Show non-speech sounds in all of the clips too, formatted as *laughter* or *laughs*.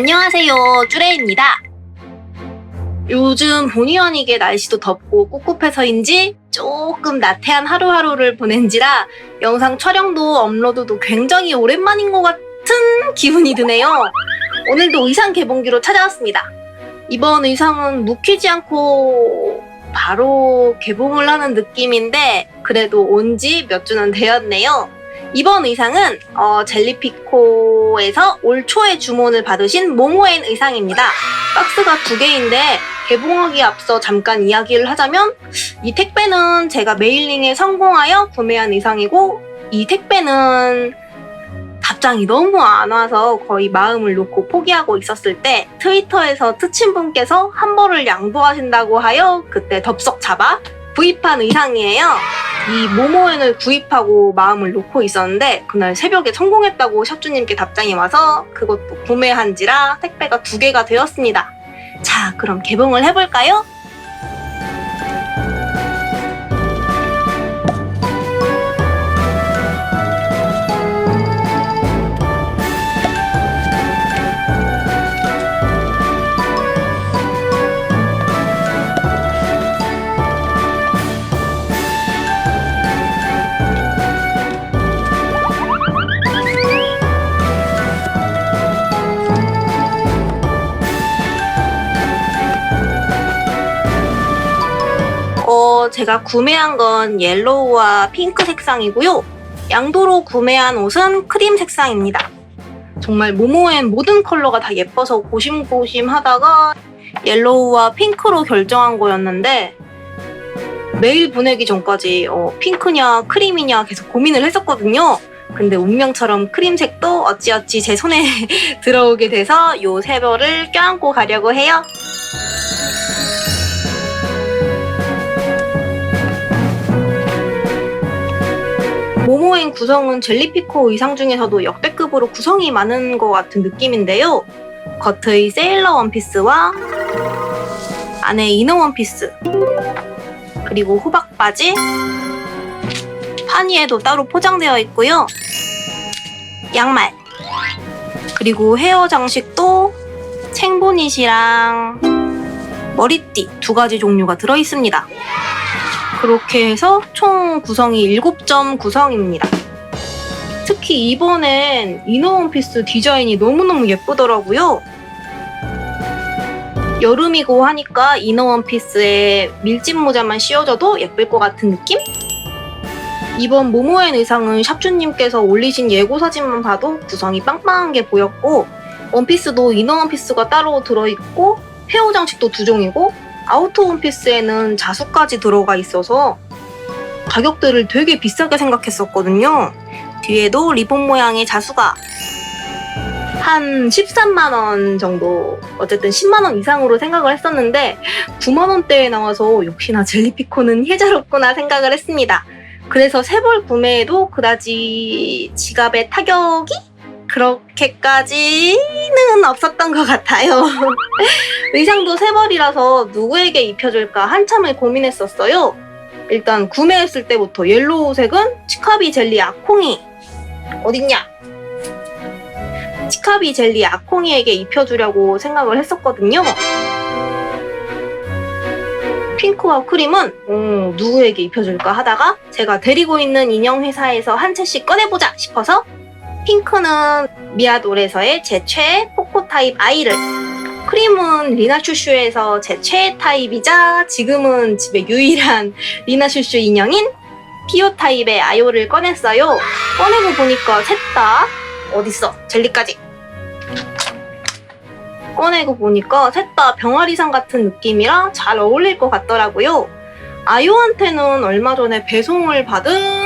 안녕하세요, 쭈레입니다. 요즘 본의 아니게 날씨도 덥고 꿉꿉해서인지 조금 나태한 하루하루를 보낸지라 영상 촬영도 업로드도 굉장히 오랜만인 것 같은 기분이 드네요. 오늘도 의상 개봉기로 찾아왔습니다. 이번 의상은 묵히지 않고 바로 개봉을 하는 느낌인데 그래도 온 지 몇 주는 되었네요. 이번 의상은 어, 젤리피코 에서 올 초에 주문을 받으신 모모엔 의상입니다. 박스가 두 개인데 개봉하기 앞서 잠깐 이야기를 하자면 이 택배는 제가 메일링에 성공하여 구매한 의상이고 이 택배는 답장이 너무 안 와서 거의 마음을 놓고 포기하고 있었을 때 트위터에서 트친 분께서 한 벌을 양보하신다고 하여 그때 덥석 잡아 구입한 의상이에요. 이 모모엔을 구입하고 마음을 놓고 있었는데 그날 새벽에 성공했다고 샵주님께 답장이 와서 그것도 구매한지라 택배가 두 개가 되었습니다. 자, 그럼 개봉을 해볼까요? 제가 구매한 건 옐로우와 핑크 색상이고요. 양도로 구매한 옷은 크림 색상입니다. 정말 모모엔 모든 컬러가 다 예뻐서 고심고심 하다가 옐로우와 핑크로 결정한 거였는데 메일 보내기 전까지 어, 핑크냐 크림이냐 계속 고민을 했었거든요. 근데 운명처럼 크림색도 어찌어찌 제 손에 *laughs* 들어오게 돼서 요 세 벌을 껴안고 가려고 해요. 모모엔 구성은 젤리피코 의상 중에서도 역대급으로 구성이 많은 것 같은 느낌인데요. 겉의 세일러 원피스와 안에 이너 원피스 그리고 호박 바지 파니에도 따로 포장되어 있고요. 양말 그리고 헤어 장식도 챙보닛이랑 머리띠 두 가지 종류가 들어 있습니다. 그렇게 해서 총 구성이 7점 구성입니다. 특히 이번엔 이너 원피스 디자인이 너무너무 예쁘더라고요. 여름이고 하니까 이너 원피스에 밀짚 모자만 씌워져도 예쁠 것 같은 느낌? 이번 모모엔 의상은 샵주님께서 올리신 예고 사진만 봐도 구성이 빵빵한 게 보였고 원피스도 이너 원피스가 따로 들어있고 헤어 장식도 두 종이고 아우터 원피스에는 자수까지 들어가 있어서 가격대를 되게 비싸게 생각했었거든요. 뒤에도 리본 모양의 자수가 한 13만원 정도, 어쨌든 10만원 이상으로 생각을 했었는데 9만원대에 나와서 역시나 젤리피코는 혜자롭구나 생각을 했습니다. 그래서 세벌 구매에도 그다지 지갑에 타격이 그렇게까지는 없었던 것 같아요. *laughs* 의상도 세 벌이라서 누구에게 입혀줄까 한참을 고민했었어요. 일단 구매했을 때부터 옐로우색은 치카비 젤리 아콩이 어딨냐? 치카비 젤리 아콩이에게 입혀주려고 생각을 했었거든요. 핑크와 크림은 음, 누구에게 입혀줄까 하다가 제가 데리고 있는 인형 회사에서 한 채씩 꺼내보자 싶어서 핑크는 미아돌에서의 제 최애 포코 타입 아이를 크림은 리나 슈슈에서 제 최애 타입이자 지금은 집에 유일한 *laughs* 리나 슈슈 인형인 피오 타입의 아이오를 꺼냈어요. 꺼내고 보니까 셋다 어딨어 젤리까지 꺼내고 보니까 셋 다 병아리상 같은 느낌이라 잘 어울릴 것 같더라고요. 아이오한테는 얼마 전에 배송을 받은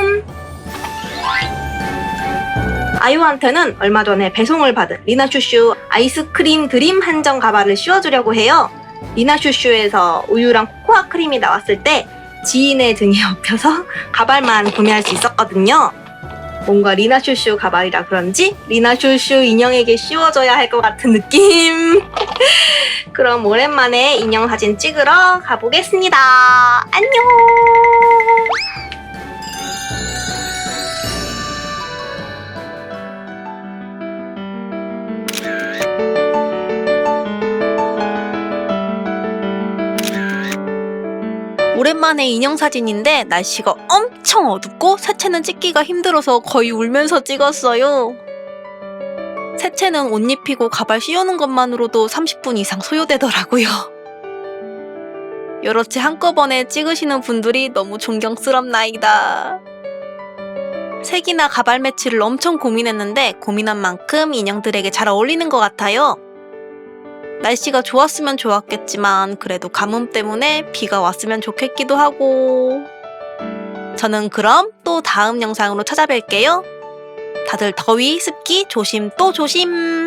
아이오한테는 얼마 전에 배송을 받은 리나슈슈 아이스크림 드림 한정 가발을 씌워주려고 해요. 리나슈슈에서 우유랑 코코아 크림이 나왔을 때 지인의 등에 *laughs* 업혀서 가발만 구매할 수 있었거든요. 뭔가 리나슈슈 가발이라 그런지 리나슈슈 인형에게 씌워줘야 할 것 같은 느낌. *laughs* 그럼 오랜만에 인형 사진 찍으러 가보겠습니다. 안녕! 오랜만에 인형 사진인데 날씨가 엄청 어둡고 새채는 찍기가 힘들어서 거의 울면서 찍었어요. 새채는 옷 입히고 가발 씌우는 것만으로도 30분 이상 소요되더라고요. 여럿이 한꺼번에 찍으시는 분들이 너무 존경스럽나이다. 색이나 가발 매치를 엄청 고민했는데 고민한 만큼 인형들에게 잘 어울리는 것 같아요. 날씨가 좋았으면 좋았겠지만 그래도 가뭄 때문에 비가 왔으면 좋겠기도 하고 저는 그럼 또 다음 영상으로 찾아뵐게요. 다들 더위, 습기 조심 또 조심.